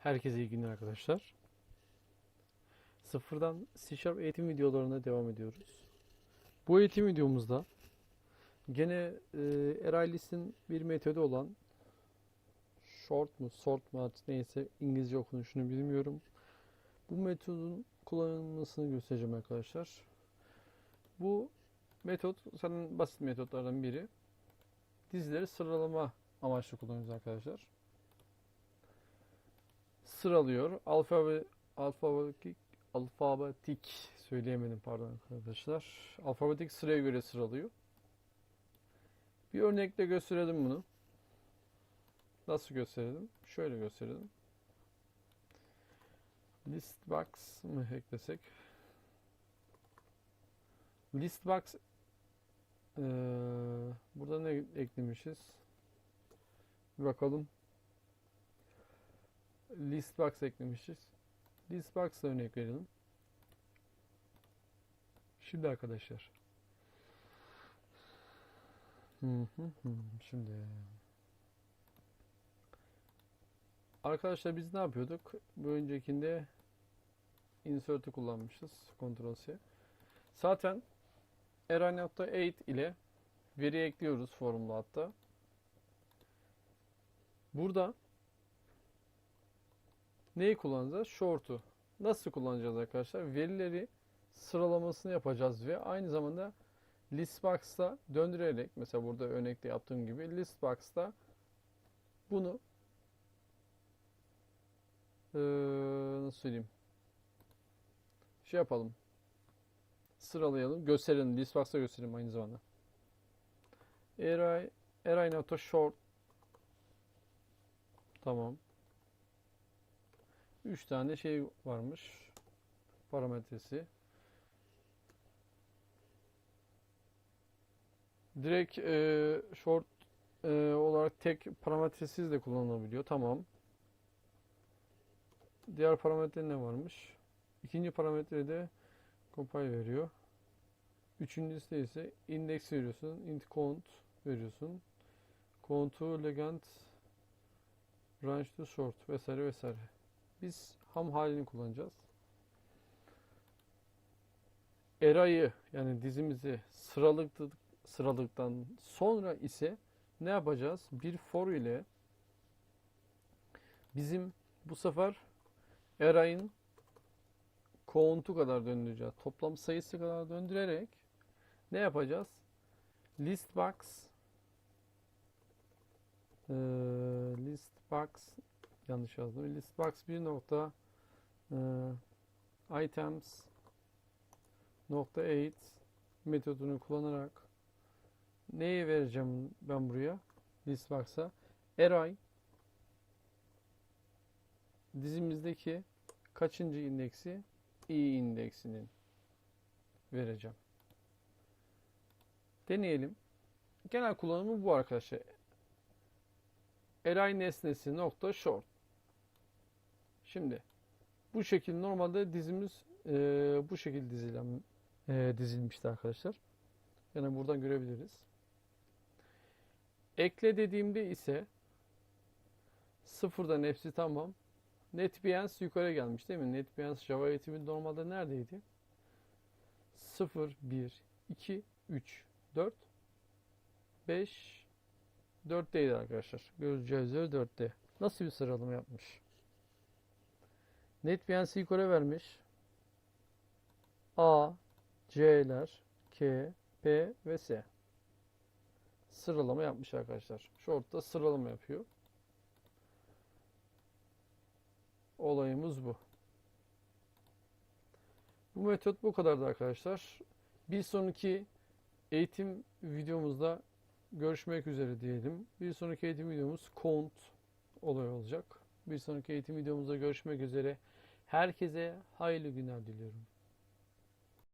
Herkese iyi günler arkadaşlar. Sıfırdan C Sharp eğitim videolarına devam ediyoruz. Bu eğitim videomuzda gene e, Eraylis'in bir metodu olan short mu, sort mu artık neyse İngilizce okunuşunu bilmiyorum. Bu metodun kullanılmasını göstereceğim arkadaşlar. Bu metot zaten basit metotlardan biri. Dizileri sıralama amaçlı kullanıyoruz arkadaşlar sıralıyor. Alfabe alfabetik alfabetik söyleyemedim pardon arkadaşlar. Alfabetik sıraya göre sıralıyor. Bir örnekle gösterelim bunu. Nasıl gösterelim? Şöyle gösterelim. List box mı eklesek? List box eee, burada ne eklemişiz? Bir bakalım list box eklemişiz. List box'la örnek verelim. Şimdi arkadaşlar. Şimdi arkadaşlar biz ne yapıyorduk? Bu öncekinde insert'ı kullanmışız. Ctrl C. Zaten Era.8 ile veri ekliyoruz formula hatta. Burada Neyi kullanacağız? Short'u. Nasıl kullanacağız arkadaşlar? Verileri sıralamasını yapacağız ve aynı zamanda listbox'ta döndürerek mesela burada örnekte yaptığım gibi listbox'ta bunu eee, nasıl söyleyeyim? Şey yapalım. Sıralayalım. Gösterelim. Listbox'ta gösterelim aynı zamanda. Array, array nokta short Tamam. 3 tane şey varmış. Parametresi. Direkt e, short e, olarak tek parametresiz de kullanılabiliyor. Tamam. Diğer parametre ne varmış? İkinci parametrede compile veriyor. Üçüncüsü de ise index veriyorsun. int count veriyorsun. Count'u legend range to short vesaire vesaire. Biz ham halini kullanacağız. Erayı yani dizimizi sıraladık, sıraladıktan sonra ise ne yapacağız? Bir for ile bizim bu sefer erayın count'u kadar döndüreceğiz. Toplam sayısı kadar döndürerek ne yapacağız? List box eee, list box yanlış yazdım. Listbox bir nokta e, items nokta 8 metodunu kullanarak neyi vereceğim ben buraya? Listbox'a array dizimizdeki kaçıncı indeksi? i indeksinin vereceğim. Deneyelim. Genel kullanımı bu arkadaşlar. Array nesnesi nokta short. Şimdi bu şekil normalde dizimiz e, bu şekilde dizilen e, dizilmişti arkadaşlar. Yani buradan görebiliriz. Ekle dediğimde ise sıfırdan hepsi tamam. NetBeans yukarı gelmiş değil mi? NetBeans Java eğitimi normalde neredeydi? 0, 1, 2, 3, 4, 5, 4'teydi arkadaşlar. Göreceğiz üzere 4'te. Nasıl bir sıralama yapmış? NetBeans yukarı vermiş. A, C'ler, K, P ve S. Sıralama yapmış arkadaşlar. Short'ta sıralama yapıyor. Olayımız bu. Bu metot bu kadardı arkadaşlar. Bir sonraki eğitim videomuzda görüşmek üzere diyelim. Bir sonraki eğitim videomuz count olay olacak. Bir sonraki eğitim videomuzda görüşmek üzere. Herkese hayırlı günler diliyorum.